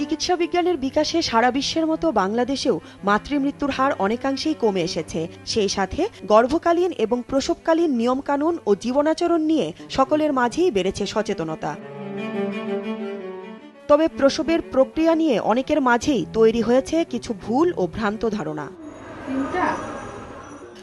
চিকিৎসা বিজ্ঞানের বিকাশে সারা বিশ্বের মতো বাংলাদেশেও মাতৃমৃত্যুর হার অনেকাংশেই কমে এসেছে। সেই সাথে গর্ভকালীন এবং প্রসবকালীন নিয়মকানুন ও জীবনাচরণ নিয়ে সকলের মাঝেই বেড়েছে সচেতনতা। তবে প্রসবের প্রক্রিয়া নিয়ে অনেকের মাঝেই তৈরি হয়েছে কিছু ভুল ও ভ্রান্ত ধারণা।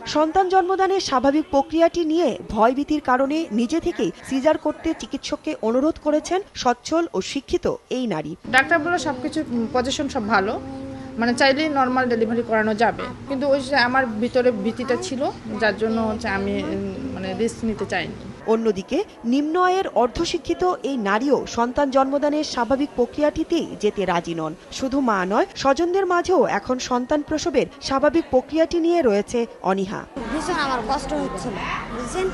সন্তান জন্মদানের স্বাভাবিক প্রক্রিয়াটি নিয়ে ভয়ভীতির কারণে নিজে থেকেই সিজার করতে চিকিৎসককে অনুরোধ করেছেন সচ্ছল ও শিক্ষিত এই নারী। ডাক্তার বলে সবকিছু পজিশন সব ভালো। মানে চাইলে নর্মাল ডেলিভারি করানো যাবে। কিন্তু ওই আমার ভিতরে ভীতিটা ছিল, যার জন্য হচ্ছে আমি মানে রিস্ক নিতে চাইনি। অন্যদিকে, নিম্ন আয়ের অর্ধশিক্ষিত এই নারীও সন্তান জন্মদানের স্বাভাবিক প্রক্রিয়াটিতেই যেতে রাজি নন। শুধু মা নয়, স্বজনদের মাঝেও এখন সন্তান প্রসবের স্বাভাবিক প্রক্রিয়াটি নিয়ে রয়েছে অনীহা। ভীষণ আমার কষ্ট হচ্ছিল বুঝছেন?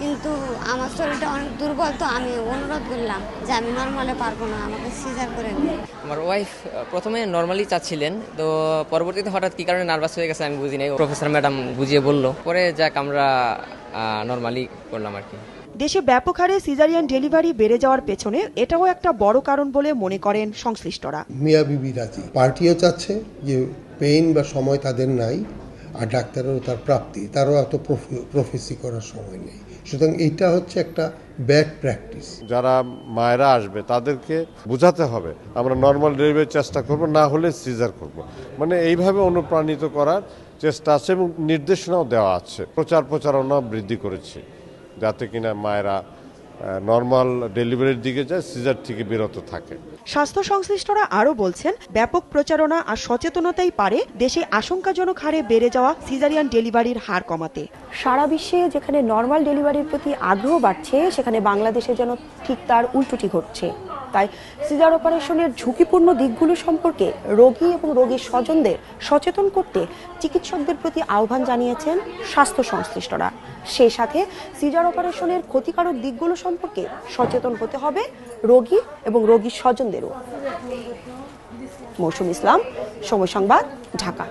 কিন্তু আমার শরীরটা অনেক দুর্বল তো আমি অনুরোধ করলাম যে আমি নর্মালে পারব না আমাকে সিজার করে দিন আমার ওয়াইফ প্রথমে নর্মালি চাচ্ছিলেন তো পরবর্তীতে হঠাৎ কি কারণে নার্ভাস হয়ে গেছে আমি বুঝি নাই। প্রফেসর ম্যাডাম বুঝিয়ে বলল। পরে যাক আমরা নর্মালি করলাম আর কি। দেশে ব্যাপক হারে সিজারিয়ান ডেলিভারি বেড়ে যাওয়ার পেছনে এটাও একটা বড় কারণ বলে মনে করেন সংশ্লিষ্টরা। মিয়া বিবি রাজি। পার্টিও চাচ্ছে যে পেইন বা সময় তাদের নাই। আর ডাক্তারেরও তার প্রাপ্তি, তারও এত প্রফেসি করার সময় নেই। সুতরাং এইটা হচ্ছে একটা ব্যাড প্র্যাকটিস যারা মায়েরা আসবে, তাদেরকে বোঝাতে হবে, আমরা নর্মাল ডেলিভারির চেষ্টা করব, না হলে সিজার করব। মানে এইভাবে অনুপ্রাণিত করার চেষ্টা আছে এবং নির্দেশনাও দেওয়া আছে। প্রচার প্রচারণা বৃদ্ধি করেছে, যাতে কিনা মায়েরা নর্মাল ডেলিভারির দিকে যায় সিজার থেকে বিরত থাকে। স্বাস্থ্য সংশ্লিষ্টরা আরও বলছেন ব্যাপক প্রচারণা আর সচেতনতাই পারে দেশে আশঙ্কাজনক হারে বেড়ে যাওয়া সিজারিয়ান ডেলিভারির হার কমাতে। সারা বিশ্বে যেখানে নর্মাল ডেলিভারির প্রতি আগ্রহ বাড়ছে সেখানে বাংলাদেশে যেন ঠিক তার উল্টোটি ঘটছে। তাই সিজার অপারেশনের ঝুঁকিপূর্ণ দিকগুলো সম্পর্কে রোগী এবং রোগীর স্বজনদের সচেতন করতে চিকিৎসকদের প্রতি আহ্বান জানিয়েছেন স্বাস্থ্য সংশ্লিষ্টরা। সেই সাথে সিজার অপারেশনের ক্ষতিকারক দিকগুলো সম্পর্কে সচেতন হতে হবে রোগী এবং রোগীর স্বজনদেরও। মৌসুম ইসলাম, সময় সংবাদ, ঢাকা।